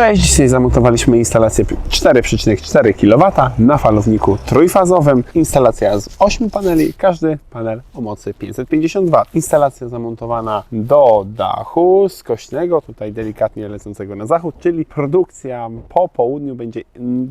Cześć, dzisiaj zamontowaliśmy instalację 4,4 kW na falowniku trójfazowym. Instalacja z 8 paneli, każdy panel o mocy 550 W. Instalacja zamontowana do dachu skośnego, tutaj delikatnie lecącego na zachód, czyli produkcja po południu będzie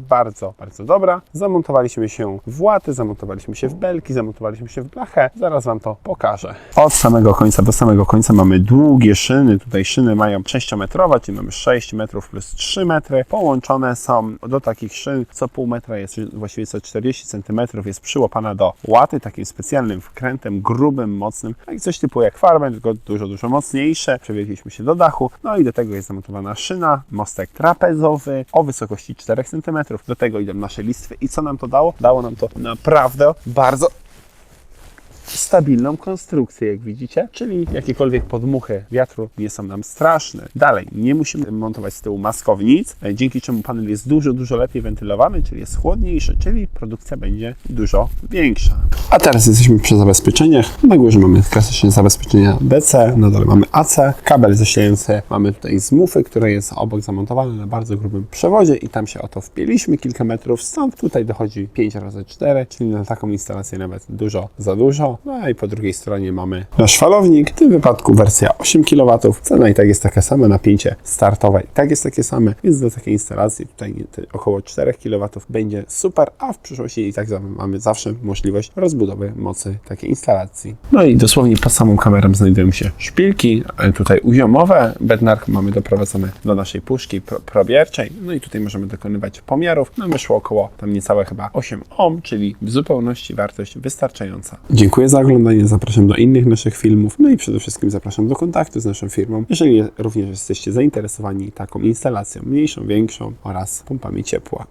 bardzo, bardzo dobra. Zamontowaliśmy się w łaty, zamontowaliśmy się w belki, zamontowaliśmy się w blachę. Zaraz Wam to pokażę. Od samego końca do samego końca mamy długie szyny. Tutaj szyny mają 6-metrowe, czyli mamy 6 metrów plus 3 metry. Połączone są do takich szyn, co pół metra jest, właściwie co 40 cm jest przyłapana do łaty takim specjalnym wkrętem, grubym, mocnym, tak coś typu jak farbę, tylko dużo, dużo mocniejsze. Przewieźliśmy się do dachu, no i do tego jest zamontowana szyna, mostek trapezowy o wysokości 4 cm. Do tego idą nasze listwy i co nam to dało? Dało nam to naprawdę bardzo stabilną konstrukcję, jak widzicie, czyli jakiekolwiek podmuchy wiatru nie są nam straszne. Dalej, nie musimy montować z tyłu maskownic, dzięki czemu panel jest dużo, dużo lepiej wentylowany, czyli jest chłodniejszy, czyli produkcja będzie dużo większa. A teraz jesteśmy przy zabezpieczeniach. Na górze mamy klasycznie zabezpieczenia DC, na dole mamy AC, kabel zasilający mamy tutaj z mufy, który jest obok zamontowany na bardzo grubym przewodzie i tam się oto wpięliśmy kilka metrów stąd. Tutaj dochodzi 5 razy 4, czyli na taką instalację nawet dużo za dużo. No i po drugiej stronie mamy nasz falownik, w tym wypadku wersja 8 kW. Cena i tak jest taka sama, napięcie startowe i tak jest takie same, więc do takiej instalacji tutaj około 4 kW będzie super, a w przyszłości i tak mamy zawsze możliwość rozbudowy mocy takiej instalacji. No i dosłownie pod samą kamerą znajdują się szpilki, e, tutaj uziomowe, bednark mamy doprowadzony do naszej puszki pro- probierczej, no i tutaj możemy dokonywać pomiarów, no wyszło około tam niecałe chyba 8 ohm, czyli w zupełności wartość wystarczająca. Za oglądanie, zapraszam do innych naszych filmów, no i przede wszystkim zapraszam do kontaktu z naszą firmą, jeżeli również jesteście zainteresowani taką instalacją, mniejszą, większą oraz pompami ciepła.